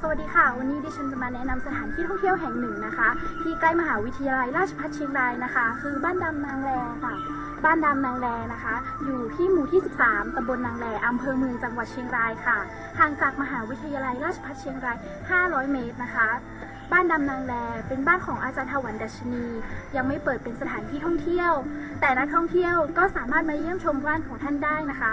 สวัสดีค่ะ วันนี้ดิฉันจะมาแนะนำสถานที่ท่องเที่ยวแห่งหนึ่งนะคะ ที่ใกล้มหาวิทยาลัยราชภัฏเชียงรายนะคะ คือบ้านดำนางแลค่ะ บ้านดำนางแลนะคะ อยู่ที่หมู่ที่ 13ตำบลนางแลอำเภอเมืองจังหวัดเชียงรายค่ะ ห่างจากมหาวิทยาลัยราชภัฏเชียงราย 500 เมตรนะคะ บ้านดำนางแลเป็นบ้านของอาจารย์ถวันดัชนี ยังไม่เปิดเป็นสถานที่ท่องเที่ยว แต่นักท่องเที่ยวก็สามารถมาเยี่ยมชมบ้านของท่านได้นะคะ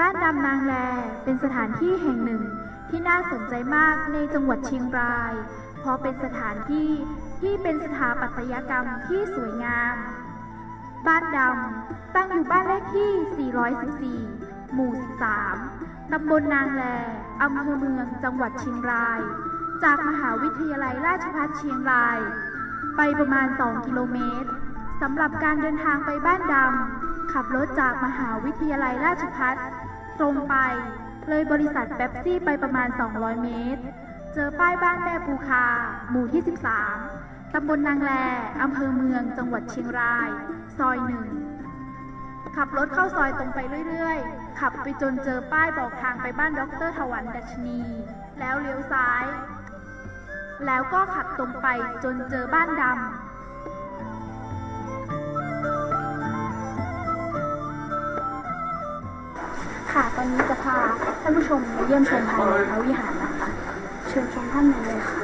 บ้านดำนางแลเป็นสถานที่แห่งหนึ่งที่น่าสนใจมากในจังหวัดเชียงราย เพราะเป็นสถานที่ที่เป็นสถาปัตยกรรมที่สวยงาม บ้านดำ ตั้งอยู่บ้านเลขที่ 414 หมู่ 13 ตำบลนางแล อำเภอเมือง จังหวัดเชียงราย จากมหาวิทยาลัยราชภัฏเชียงราย ไปประมาณ 2 กิโลเมตร สำหรับการเดินทางไปบ้านดำ ขับรถจากมหาวิทยาลัยราชภัฏตรงไป เลยบริษัทเป๊ปซี่ไปประมาณ 200 เมตร เจอป้ายบ้านแม่ภูคา หมู่ที่ 13 ตำบลนางแลอำเภอเมือง จังหวัดเชียงราย ซอยหนึ่ง ขับรถเข้าซอยตรงไปเรื่อยๆ ขับไปจนเจอป้ายบอกทางไปบ้านดรถวันดัชนี แล้วเลี้ยวซ้าย แล้วก็ขับตรงไปจนเจอบ้านดำค่ะ ตอนนี้จะพาท่านผู้ชมมาเยี่ยมชมภายในพระวิหารนะคะ เชิญชมท่านในเลยค่ะ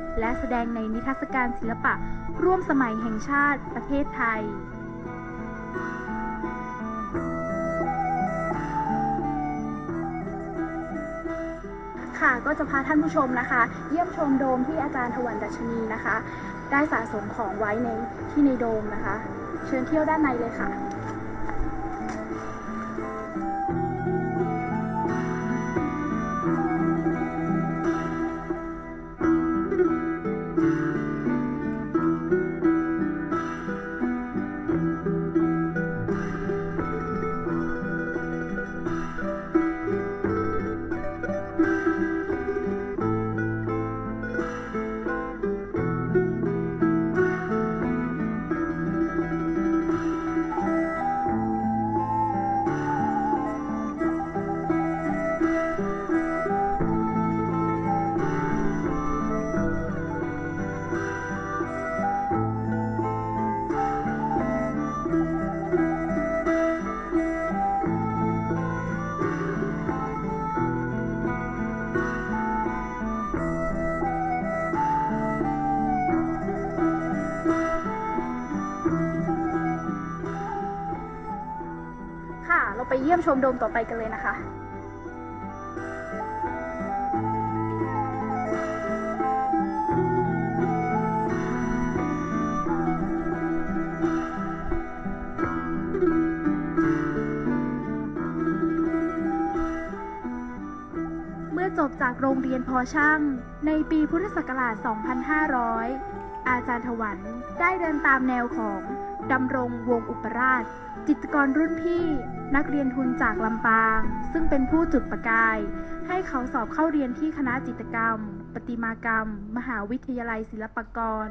และแสดงในนิทรรศการศิลปะ ร่วมสมัยแห่งชาติประเทศไทย ค่ะก็จะพาท่านผู้ชมนะคะ เยี่ยมชมโดมที่อาจารย์ถวันดัชนีนะคะ ได้สะสมของไว้ในที่ในโดมนะคะ เชิญเที่ยวด้านในเลยค่ะ เราไปเยี่ยมชมโดมต่อไปกันเลยนะคะเมื่อจบจากโรงเรียนพอช่างในปีพุทธศักราช 2500 อาจารย์ถวันได้เดินตามแนวของดำรงวงอุปราช จิตกรรุ่นพี่นักเรียนทุนจากลำปาง ซึ่งเป็นผู้จุดประกาย ให้เขาสอบเข้าเรียนที่คณะจิตกรรมประติมากรรม มหาวิทยาลัยศิลปากร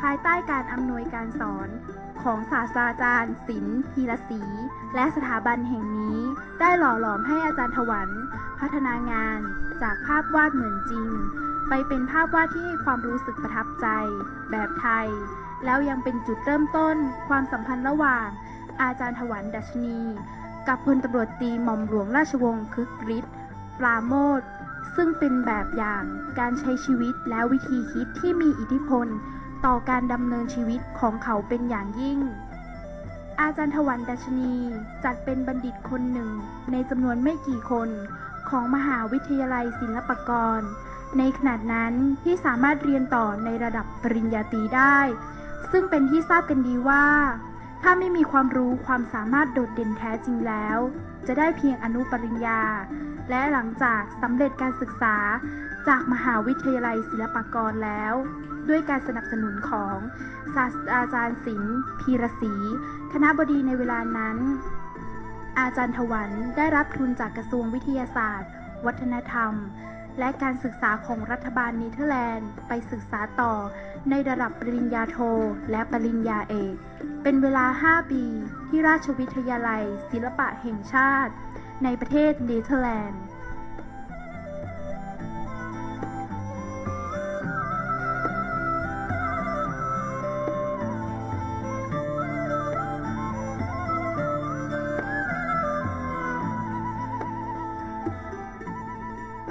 ภายใต้การอำนวยการสอนของศาสตราจารย์ศิลป์พีรศรีและสถาบันแห่งนี้ ได้หล่อหลอมให้อาจารย์ถวัน พัฒนางานจากภาพวาดเหมือนจริง ไปเป็นภาพวาดที่ให้ความรู้สึกประทับใจ แบบไทย แล้วยังเป็นจุดเริ่มต้น ความสัมพันธ์ระหว่าง อาจารย์ถวันดัชนี กับพลตำรวจตีหม่อมหลวงราชวงศ์คึกฤทธิ์ปราโมทซึ่งเป็นแบบอย่างการใช้ชีวิตและวิธีคิดที่มีอิทธิพล ต่อการดำเนินชีวิตของเขาเป็นอย่างยิ่ง อาจารย์ถวันดัชนีจัดเป็นบัณฑิตคนหนึ่ง ในจำนวนไม่กี่คน ของมหาวิทยาลัยศิลปากร ในขณะนั้นที่สามารถเรียนต่อในระดับปริญญาตรีได้ ซึ่งเป็นที่ทราบกันดีว่า ถ้าไม่มีความรู้ความสามารถโดดเด่นแท้จริงแล้ว จะได้เพียงอนุปริญญา และหลังจากสำเร็จการศึกษาจากมหาวิทยาลัยศิลปากรแล้ว ด้วยการสนับสนุนของศาสตราจารย์ศิลป์พีรศรีคณะบดีในเวลานั้น อาจารย์ถวันได้รับทุนจากกระทรวงวิทยาศาสตร์ วัฒนธรรม และการศึกษาของรัฐบาลเนเธอร์แลนด์ไปศึกษาต่อในระดับปริญญาโท และปริญญาเอก เป็นเวลา 5 ปี ที่ราชวิทยาลัยศิลปะแห่งชาติ ในประเทศเนเธอร์แลนด์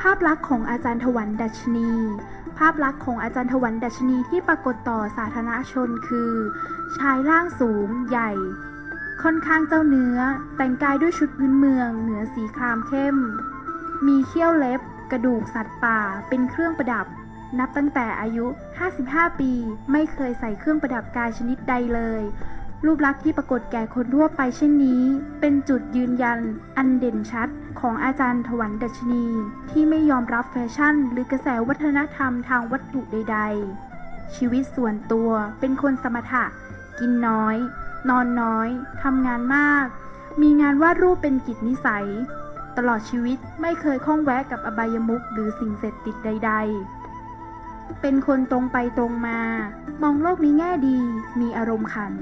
าพลักษณ์ของอาจารย์ถวันดัชนี ภาพลักษณ์ของอาจารย์ถวันดัชนีที่ปรากฏต่อสาธารณชนคือ ชายร่างสูง ใหญ่ ค่อนข้างเจ้าเนื้อ แต่งกายด้วยชุดพื้นเมือง เหนือสีครามเข้ม มีเขี้ยวเล็บ กระดูกสัตว์ป่า เป็นเครื่องประดับ นับตั้งแต่อายุ 55 ปี ไม่เคยใส่เครื่องประดับกายชนิดใดเลย รูปลักษณ์ที่ปรากฏแก่คนทั่วไปเช่นนี้ เป็นจุดยืนยันอันเด่นชัดของอาจารย์ถวันดัชนี ที่ไม่ยอมรับแฟชั่น หรือกระแสวัฒนธรรมทางวัตถุใด ๆ ชีวิตส่วนตัวเป็นคนสมถะ กินน้อย นอนน้อยทำงานมาก มีงานวาดรูปเป็นกิจนิสัย ตลอดชีวิตไม่เคยข้องแวะกับอบายมุขหรือสิ่งเสพติดใด ๆเป็นคนตรงไปตรงมา มองโลกในแง่ดี มีอารมณ์ขัน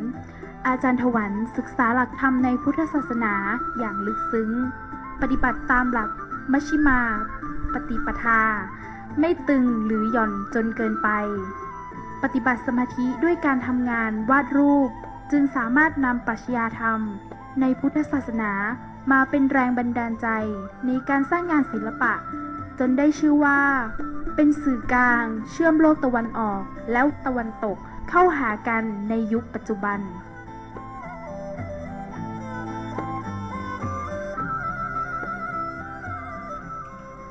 อาจารย์ถวันศึกษาหลักธรรมในพุทธศาสนาอย่างลึกซึ้ง ปฏิบัติตามหลักมัชฌิมา ปฏิปทา ไม่ตึงหรือหย่อนจนเกินไป ปฏิบัติสมาธิด้วยการทำงานวาดรูป จึงสามารถนำปรัชญาธรรม ในพุทธศาสนามาเป็นแรงบันดาลใจในการสร้างงานศิลปะ จนได้ชื่อว่า เป็นสื่อกลาง เชื่อมโลกตะวันออกแล้วตะวันตกเข้าหากันในยุคปัจจุบัน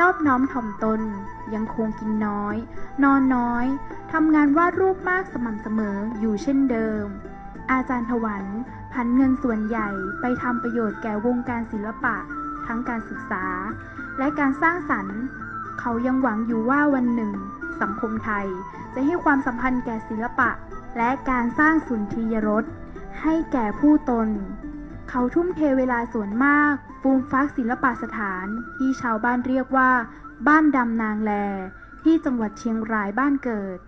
นอบน้อมถ่อมตน ยังคงกินน้อย นอนน้อยทำงานวาดรูปมากสม่ำเสมออยู่เช่นเดิม อาจารย์ถวันพันเงินส่วนใหญ่ไปทำประโยชน์แก่วงการศิลปะ ทั้งการศึกษา และการสร้างสรรค์ เขายังหวังอยู่ว่าวันหนึ่ง สังคมไทยจะให้ความสัมพันธ์แก่ศิลปะ และการสร้างสุนทรียรสให้แก่ผู้ตน เขาทุ่มเทเวลาส่วนมาก ฟูมฟักศิลปสถาน ที่ชาวบ้านเรียกว่า บ้านดำนางแล ที่จังหวัดเชียงรายบ้านเกิด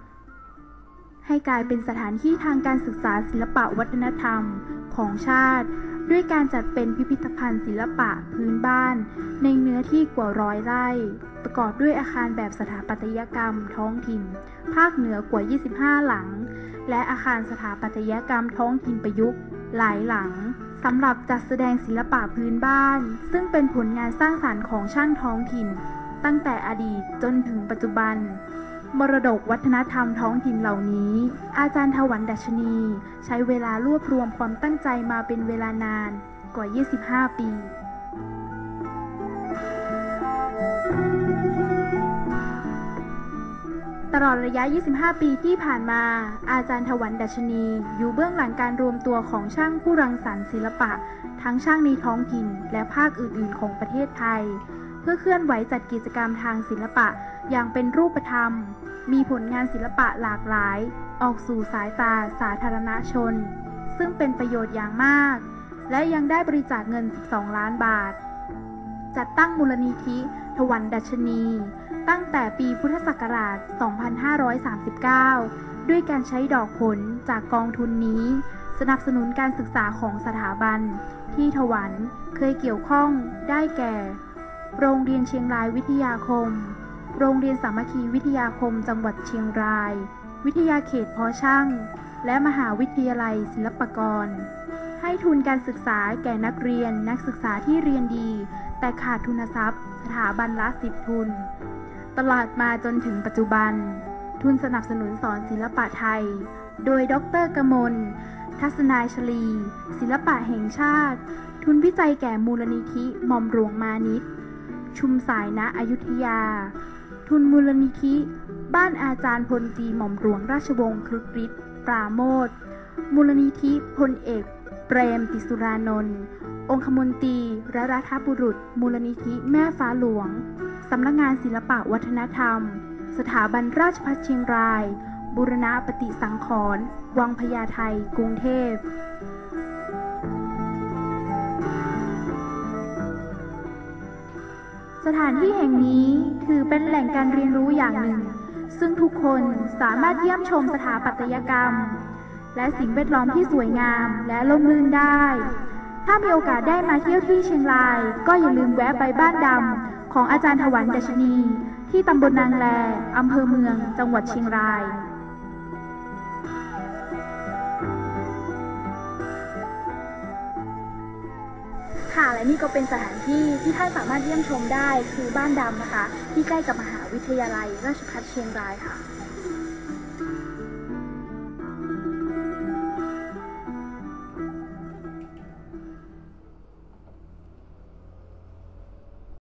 ให้กลายเป็นสถานที่ทางการศึกษาศิลปะวัฒนธรรมของชาติ ด้วยการจัดเป็นพิพิธภัณฑ์ศิลปะพื้นบ้าน ในเนื้อที่กว่าร้อยไร่ ประกอบด้วยอาคารแบบสถาปัตยกรรมท้องถิ่น ภาคเหนือกว่า 25 หลัง และอาคารสถาปัตยกรรมท้องถิ่นประยุกต์หลายหลัง สำหรับจัดแสดงศิลปะพื้นบ้าน ซึ่งเป็นผลงานสร้างสรรค์ของช่างท้องถิ่น ตั้งแต่อดีตจนถึงปัจจุบัน มรดกวัฒนธรรมท้องถิ่นเหล่านี้ อาจารย์ถวันดัชนี ใช้เวลารวบรวมความตั้งใจมาเป็นเวลานานกว่า 25 ปี ตลอดระยะ 25 ปีที่ผ่านมา อาจารย์ถวันดัชนี อยู่เบื้องหลังการรวมตัวของช่างผู้รังสรรค์ศิลปะ ทั้งช่างในท้องถิ่นและภาคอื่น ๆ ของประเทศไทย เพื่อเคลื่อนไหวจัดกิจกรรมทางศิลปะอย่างเป็นรูปธรรม มีผลงานศิลปะหลากหลาย ออกสู่สายตาสาธารณชน ซึ่งเป็นประโยชน์อย่างมาก และยังได้บริจาคเงิน 12 ล้านบาท จัดตั้งมูลนิธิถวันดัชนี ตั้งแต่ปีพุทธศักราช 2539 ด้วยการใช้ดอกผลจากกองทุนนี้ สนับสนุนการศึกษาของสถาบัน ที่ถวันเคยเกี่ยวข้องได้แก่ โรงเรียนเชียงรายวิทยาคม โรงเรียนสามัคคีวิทยาคมจังหวัดเชียงราย วิทยาเขตพอช่าง และมหาวิทยาลัยศิลปากร ให้ทุนการศึกษาแก่นักเรียนนักศึกษาที่เรียนดี แต่ขาดทุนทรัพย์ สถาบันละสิบทุน ตลอดมาจนถึงปัจจุบัน ทุนสนับสนุนสอนศิลปะไทย โดยดรกมล ทัศนายชลี ศิลปะแห่งชาติ ทุนวิจัยแก่มูลนิธิหม่อมหลวงมานิตชุมสายณอยุธยา ทุนมูลนิธิ บ้านอาจารย์พลตีหม่อมหลวงราชวงศ์ครุฑฤทธิ์ปราโมทมูลนิธิพลเอก เปรมติสุรานนท์องคมนตรีและรัฐบุรุษ มูลนิธิแม่ฟ้าหลวง สำนักงานศิลปะวัฒนธรรม สถาบันราชภัฏเชียงราย บุรณะปฏิสังขรณ์วังพญาไทกรุงเทพ สถานที่แห่งนี้ถือเป็นแหล่งการเรียนรู้อย่างหนึ่ง ซึ่งทุกคนสามารถเยี่ยมชมสถาปัตยกรรม และสิ่งแวดล้อมที่สวยงามและร่มรื่นได้ ถ้ามีโอกาสได้มาเที่ยวที่เชียงราย ก็อย่าลืมแวะไปบ้านดำ ของอาจารย์ถวันดัชนี ที่ตำบลนางแลอำเภอเมือง จังหวัดเชียงรายค่ะและนี่ก็เป็นสถานที่ที่ท่านสามารถเยี่ยมชมได้คือบ้านดำนะคะ ที่ใกล้กับมหาวิทยาลัยราชภัฏเชียงรายค่ะ